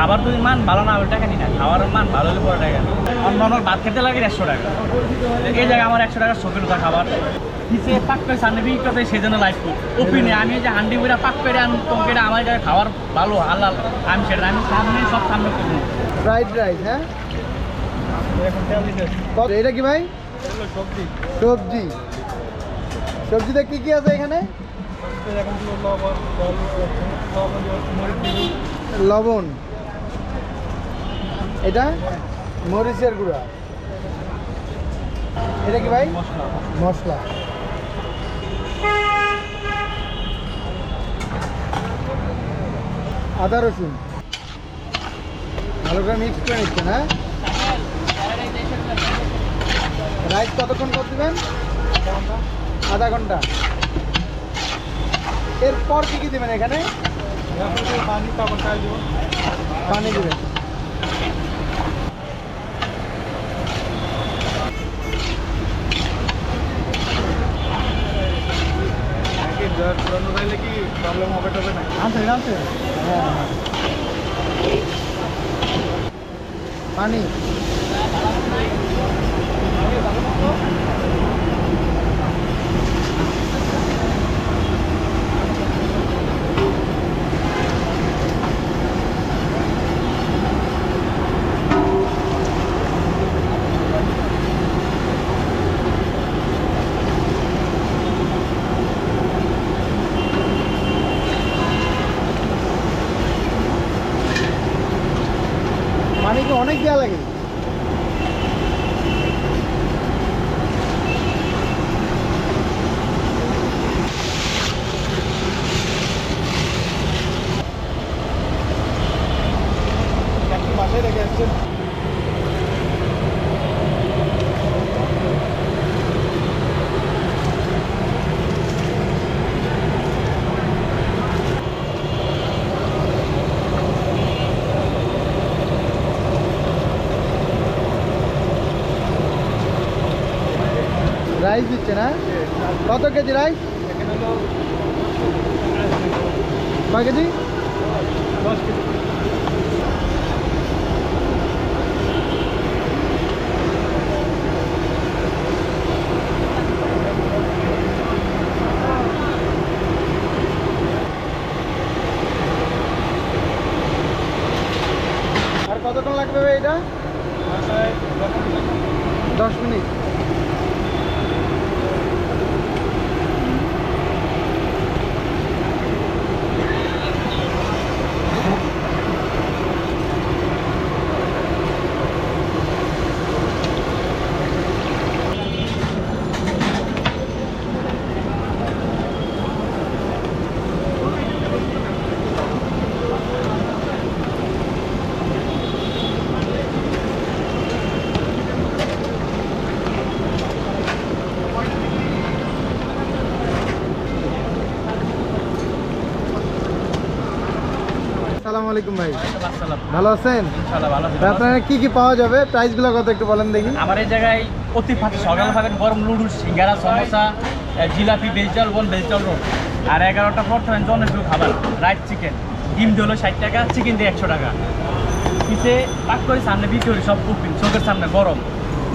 খাবার যদি মান ভালো না হবে টাকা নি না খাওয়ার মান ভালো হলে পরে টাকা। অন্য অন্য ভাত খেতে লাগে একশো টাকা। এই জায়গায় আমার একশো টাকার শখের কথা খাবার। নিচে পাক করে সামনে বিক্রি করতে সেই জন্য লাইফ ওপিনে আমি যে হান্ডি বইরা পাক করে আন তোমাকে আমার জায়গায় খাবার ভালো হালাল আমি সেটা আমি সামনে সব সামনে করব। ফ্রাইড রাইস হ্যাঁ? এটা কি ভাই? সবজি। সবজি। সবজিতে কি কি আছে এখানে? লবণ। এটা মরিচের গুঁড়া। এটা কি ভাই? মশলা আদা রসুন। ভালো করে মিক্স করে নিচ্ছেন হ্যাঁ? রাইস কতক্ষণ কর দিবেন? আধা ঘণ্টা। এরপর কি কি দেবেন এখানে? পানি তারপর চাল দিব তাইলে কি প্রবলেম হবে তবে না আছে আছে হ্যাঁ। পানি কি অনেক দেওয়া লাগে বাসায় রেখে আসছেন রাইস দিচ্ছে না? কত কেজি রাইস? কয় কেজি? দশ কেজি আর কতক্ষণ লাগবে এটা? দশ মিনিট। আলাইকুম ভাই। ভালো আছেন? আপনারা কি কি পাওয়া যাবে? প্রাইসগুলো কত একটু বলেন দেখি। আমার এই জায়গায় অতি সকাল খাবেন গরম noodles singara samosa jalebi vegetable ball vegetable roll. আর এগারোটা পর থাকেন জনপ্রিয় খাবার রাইস চিকেন। ডিম দিয়ে হলো ষাট টাকা চিকেন দিয়ে একশো টাকা। পিছে পাক করে সামনে বিক্রি করি সব কুপিং চোখের সামনে গরম।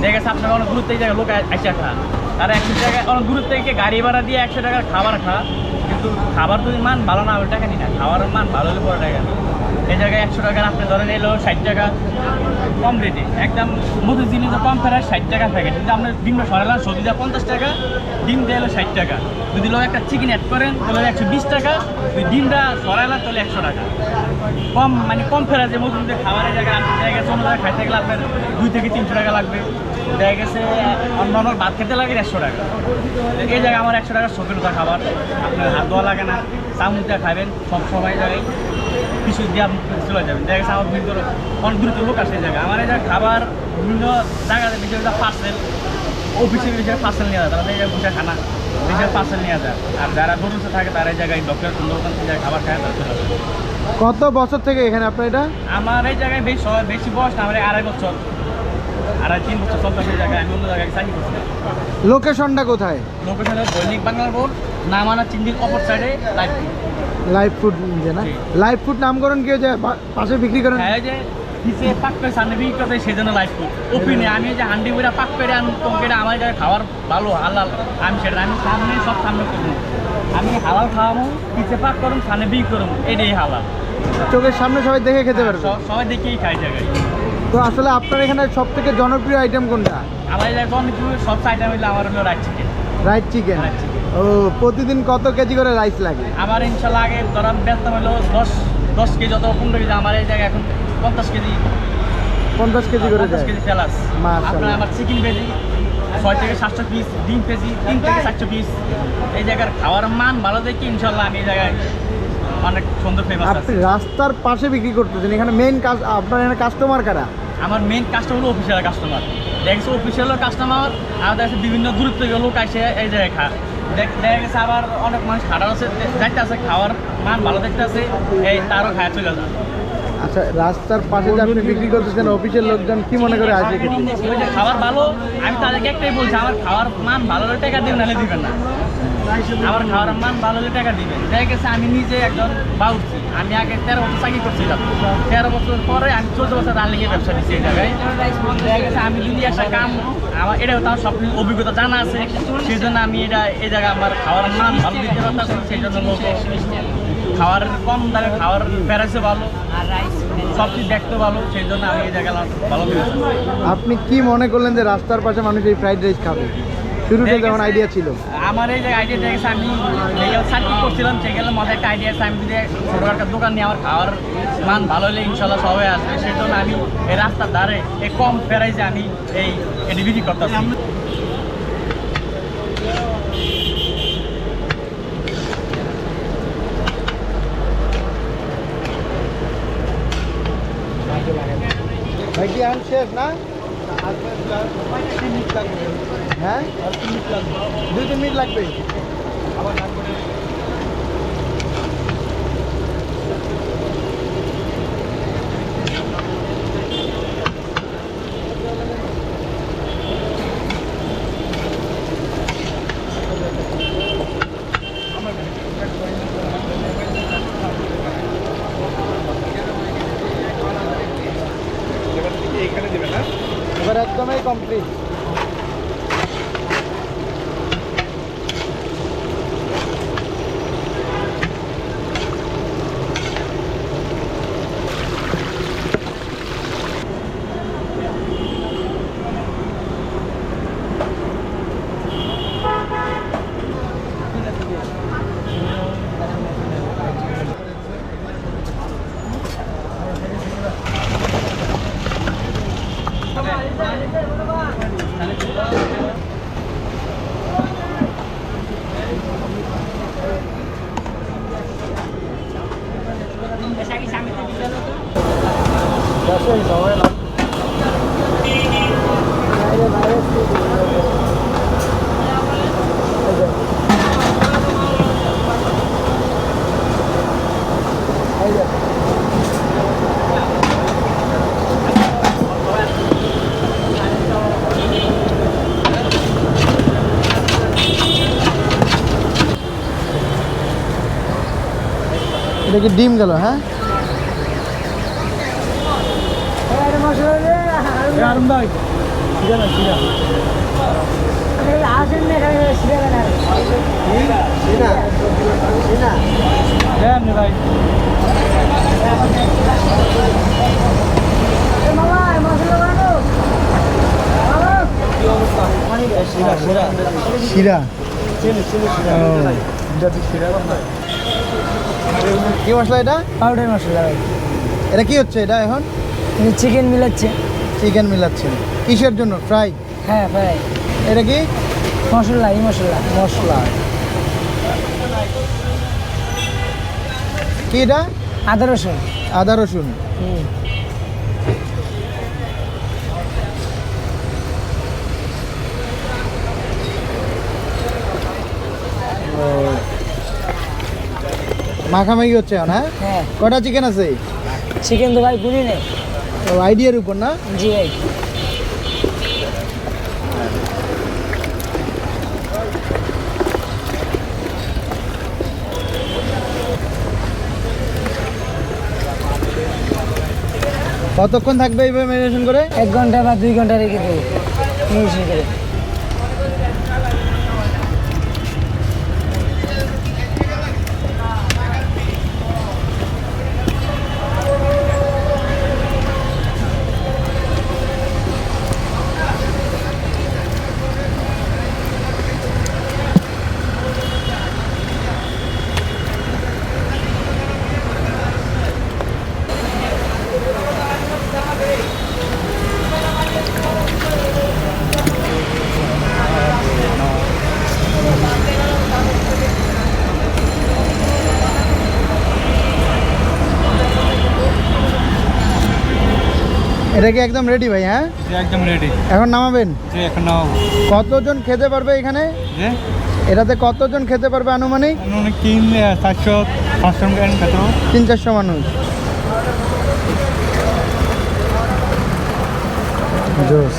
দেখা গেছে আপনার অনেক দূর থেকে জায়গায় লোক আইসা খা। তারা একশো টাকা অনেক দূর থেকে গাড়ি ভাড়া দিয়ে একশো টাকার খাবার খা। কিন্তু খাবার যদি মান ভালো না হবে টাকা নি না। খাবারের মান ভালো হলে পরে টাকা। এই জায়গায় একশো টাকার আপনি ধরেন এলো ষাট টাকা কম রেটে একদম মধুর জিনিস কম ফেরায় ষাট টাকা প্যাকেট কিন্তু আপনার ডিম সরালাম সবজি দেওয়া পঞ্চাশ টাকা, ডিম দিয়ে এলো ষাট টাকা। যদি লোক একটা চিকেন অ্যাড করেন, তাহলে একশো বিশ টাকা। ওই ডিমটা সরাইলাম তাহলে একশো টাকা। কম মানে কম ফেরা যে মধুর যে খাবারের জায়গায় আপনি জায়গায় অন্য জায়গায় খাইতে গেলে আপনার দুই থেকে তিনশো টাকা লাগবে। দেখা গেছে, অন্য অন্য ভাত খেতে লাগে একশো টাকা। এই জায়গায় আমার একশো শখের কথা খাবার। আপনার হাত ধোয়া লাগে না। চামচ খাবেন, সব সময় জায়গায় কিছু দিয়ে আপনি চলে যাবেন। দেখা গেছে আমার বিভিন্ন অনেক দ্রুত লোক আসে এই জায়গায়। আমার এই খাবার বিভিন্ন জায়গাতে বিশেষ পার্সেল অফিসে বিশেষ পার্সেল নিয়ে যায়। তারা এই বসে খানা বিশেষ পার্সেল নিয়ে যায়। আর যারা দূরস্থ থাকে তারা এই জায়গায় ডক্টর সুন্দরবন থেকে খাবার খায় তারা চলে কত বছর থেকে এখানে আপনার এটা? আমার এই জায়গায় বেশি বেশি বয়স না আমার আড়াই বছর। আড়াই তিন বছর চলতে সেই জায়গায় আমি অন্য জায়গায় চাকরি করছি। লোকেশনটা কোথায়? লোকেশন দৈনিক বাংলার বোর্ড। নামানা চিন্দির অপর সাইডে লাইফ লাইভ ফুড যে না? জি। লাইভ ফুড নামকরণ কি হয়েছে পাশে বিক্রি করেন? হ্যাঁ যে নিচে পাক করে সামনে বিক্রি করতে সেই জন্য লাইফ ফুড ওপিনে আমি যে হান্ডি বইরা পাক করে আন তোমাকে আমার জায়গায় খাবার ভালো হালাল। আমি সেটা আমি সামনে সব সামনে করব। আমি হালাল খাওয়াবো নিচে পাক করুম সামনে বিক্রি করুম এটাই হালাল। চোখের সামনে সবাই দেখে খেতে পারবে। সবাই দেখেই খাই জায়গায়। তো আসলে আপনার এখানে সব থেকে জনপ্রিয় আইটেম কোনটা? আমার অনেক সব আইটেম হইলে আমার হলো right chicken right chicken Fried chicken। ও প্রতিদিন কত কেজি করে রাইস লাগে? আমার ইনশাল্লাহ আগে ধরান বেতন হলো দশ দশ কেজি অথবা পনেরো কেজি আমার এই জায়গায় এখন পঞ্চাশ কেজি। পঞ্চাশ কেজি করে পঞ্চাশ কেজি মাশাআল্লাহ। আপনার আমার চিকেন কেজি ছয় থেকে সাতশো পিস ডিম কেজি তিন থেকে চারশো পিস এই জায়গার খাওয়ার মান ভালো দেখি ইনশাল্লাহ আমি এই জায়গায় অনেক সুন্দর ফেমাস আপনি রাস্তার পাশে বিক্রি করতেছেন এখানে মেইন কাজ আপনার এখানে কাস্টমার কারা? আমার মেইন কাস্টমার হলো অফিসিয়াল কাস্টমার দেখছে অফিসিয়াল কাস্টমার আর দেখছে বিভিন্ন দূরত্ব থেকে লোক আসে এই জায়গায় খা দেখ- গেছে আবার অনেক মানুষ খাটার আছে দেখতে আছে খাওয়ার মান ভালো দেখতে আছে এই তারও খায় চলে যায় আচ্ছা রাস্তার পাশে যে আপনি বিক্রি করতেছেন অফিসের লোকজন কি মনে করে ওই খাবার ভালো আমি তাদেরকে একটাই বলছি আমার খাওয়ার মান ভালো টাকা দিন নাহলে দিবেন না। আমার খাওয়ার মান ভালো হলে টাকা দিবেন। দেখা গেছে আমি নিজে একজন বাউছি আমি আগে তেরো বছর চাকরি করছিলাম। তেরো বছর পরে আমি চোদ্দ বছর রান্নিকে ব্যবসা দিচ্ছি এই জায়গায়। আমি যদি একটা কাম আমার এটা তার সব অভিজ্ঞতা জানা আছে। সেই জন্য আমি এটা এই জায়গায় আমার খাওয়ার মান ভালো দিতে পারতাম সেই জন্য খাওয়ার কম দামে খাওয়ার প্যারাসে ভালো। সব কিছু দেখতে ভালো। সেই জন্য আমি এই জায়গায় ভালো আপনি কি মনে করলেন যে রাস্তার পাশে মানুষ এই ফ্রাইড রাইস খাবে? শুরুতে যেমন আইডিয়া ছিল। আমার এই যে আইডিয়া দেখেছে আমি সার্কিট করছিলাম সেগুলো মাথায় একটা আইডিয়া আছে আমি যদি ছোটো একটা দোকান নিয়ে আমার খাওয়ার মান ভালো হলে ইনশাল্লাহ সবাই আসবে। সেই জন্য আমি এই রাস্তার ধারে এই কম প্রাইসে আমি এই এটি বিক্রি করতেছি। ভাই কি আন না? হ্যাঁ? দুই তিন মিনিট লাগবে। এবার 네, 안돼 여러분 এটা কি ডিম গেল হ্যাঁ? ভাই শিরা? কি মশলা এটা? পাউডার মশলা ভাই। এটা কি হচ্ছে এটা এখন? চিকেন মিলাচ্ছে। চিকেন মিলাচ্ছে। কিসের জন্য? ফ্রাই? হ্যাঁ ভাই এটা কি? মশলা এই মশলা। মশলা। কি এটা? আদা রসুন। আদা রসুন। হুম। মাখামাখি হচ্ছে না হ্যাঁ? হ্যাঁ? কটা চিকেন আছে? চিকেন তো ভাই বুঝি নেই ও আইডিয়ার উপর না? জি ভাই। কতক্ষণ থাকবে এইভাবে মেডিটেশন করে? এক ঘণ্টা বা দুই ঘণ্টা রেখে দেবো। করে। এটা কি একদম রেডি ভাই হ্যাঁ? একদম রেডি এখন নামাবেন? এখন নামাবো। কতজন খেতে পারবে এখানে? এটাতে কতজন খেতে পারবে আনুমানিক? তিন চারশো পাঁচশো তিন চারশো মানুষ। জোস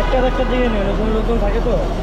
একটা একটা দিকে নেই নতুন নতুন থাকে